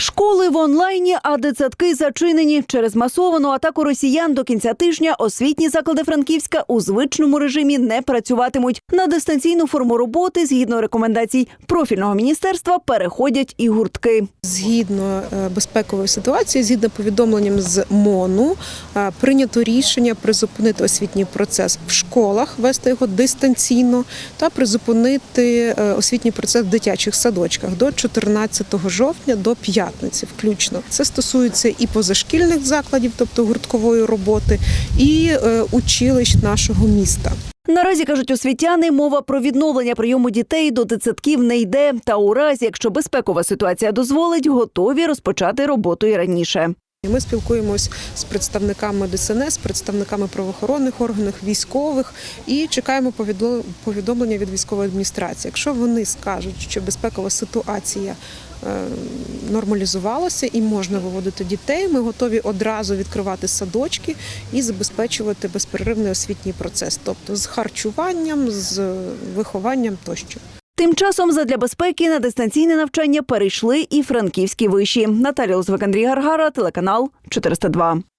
Школи в онлайні, а дитсадки зачинені. Через масовану атаку росіян до кінця тижня освітні заклади Франківська у звичному режимі не працюватимуть. На дистанційну форму роботи, згідно рекомендацій профільного міністерства, переходять і гуртки. Згідно е, безпекової ситуації, згідно повідомленням з МОНу, е, прийнято рішення призупинити освітній процес в школах, вести його дистанційно та призупинити е, освітній процес в дитячих садочках до 14 жовтня до п'ятниці, включно. Це стосується і позашкільних закладів, тобто гурткової роботи, і е, училищ нашого міста. Наразі кажуть освітяни, мова про відновлення прийому дітей до дитсадків не йде. Та у разі, якщо безпекова ситуація дозволить, готові розпочати роботу і раніше. Ми спілкуємось з представниками ДСНС, представниками правоохоронних органів, військових і чекаємо повідомлення від військової адміністрації. Якщо вони скажуть, що безпекова ситуація е, нормалізувалася і можна виводити дітей, ми готові одразу відкривати садочки і забезпечувати безперервний освітній процес, тобто з харчуванням, з вихованням тощо. Тим часом задля безпеки на дистанційне навчання перейшли і франківські виші. Наталія Лозвик, Андрій Гаргара, телеканал 402.